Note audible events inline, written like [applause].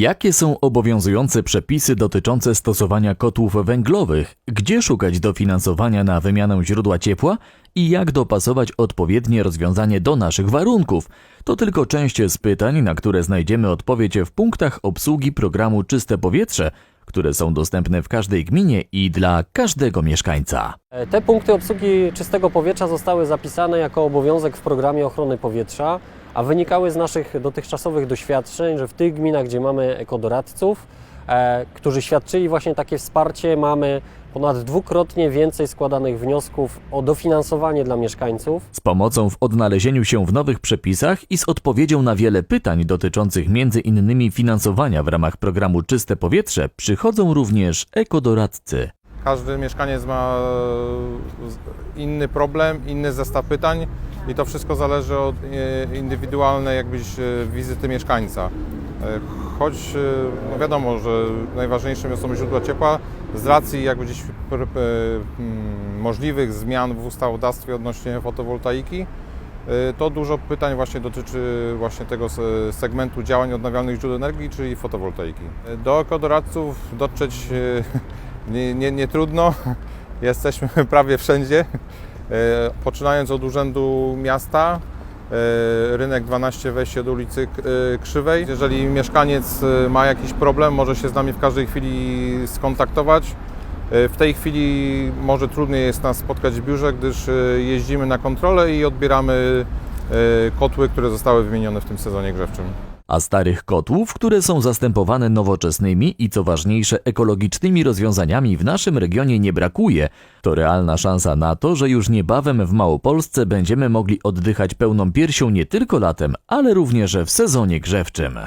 Jakie są obowiązujące przepisy dotyczące stosowania kotłów węglowych? Gdzie szukać dofinansowania na wymianę źródła ciepła? I jak dopasować odpowiednie rozwiązanie do naszych warunków? To tylko część z pytań, na które znajdziemy odpowiedź w punktach obsługi programu Czyste Powietrze, które są dostępne w każdej gminie i dla każdego mieszkańca. Te punkty obsługi czystego powietrza zostały zapisane jako obowiązek w programie ochrony powietrza, a wynikały z naszych dotychczasowych doświadczeń, że w tych gminach, gdzie mamy ekodoradców, e, którzy świadczyli właśnie takie wsparcie, mamy ponad dwukrotnie więcej składanych wniosków o dofinansowanie dla mieszkańców. Z pomocą w odnalezieniu się w nowych przepisach i z odpowiedzią na wiele pytań dotyczących między innymi finansowania w ramach programu Czyste Powietrze przychodzą również ekodoradcy. Każdy mieszkaniec ma e, inny problem, inny zestaw pytań i to wszystko zależy od e, indywidualnej jakbyś e, wizyty mieszkańca. E, Choć no wiadomo, że najważniejszym są źródła ciepła, z racji jakby gdzieś mm, możliwych zmian w ustawodawstwie odnośnie fotowoltaiki, to dużo pytań właśnie dotyczy właśnie tego se- segmentu działań odnawialnych źródeł energii, czyli fotowoltaiki. Do ekodoradców dotrzeć [laughs] nie, nie, nie trudno. [laughs] Jesteśmy prawie wszędzie. E, Poczynając od Urzędu Miasta, e, rynek 12, wejście do ulicy e, Krzywej. Jeżeli mieszkaniec ma jakiś problem, może się z nami w każdej chwili skontaktować. W tej chwili może trudniej jest nas spotkać w biurze, gdyż jeździmy na kontrolę i odbieramy kotły, które zostały wymienione w tym sezonie grzewczym. A starych kotłów, które są zastępowane nowoczesnymi i co ważniejsze ekologicznymi rozwiązaniami w naszym regionie nie brakuje, to realna szansa na to, że już niebawem w Małopolsce będziemy mogli oddychać pełną piersią nie tylko latem, ale również w sezonie grzewczym.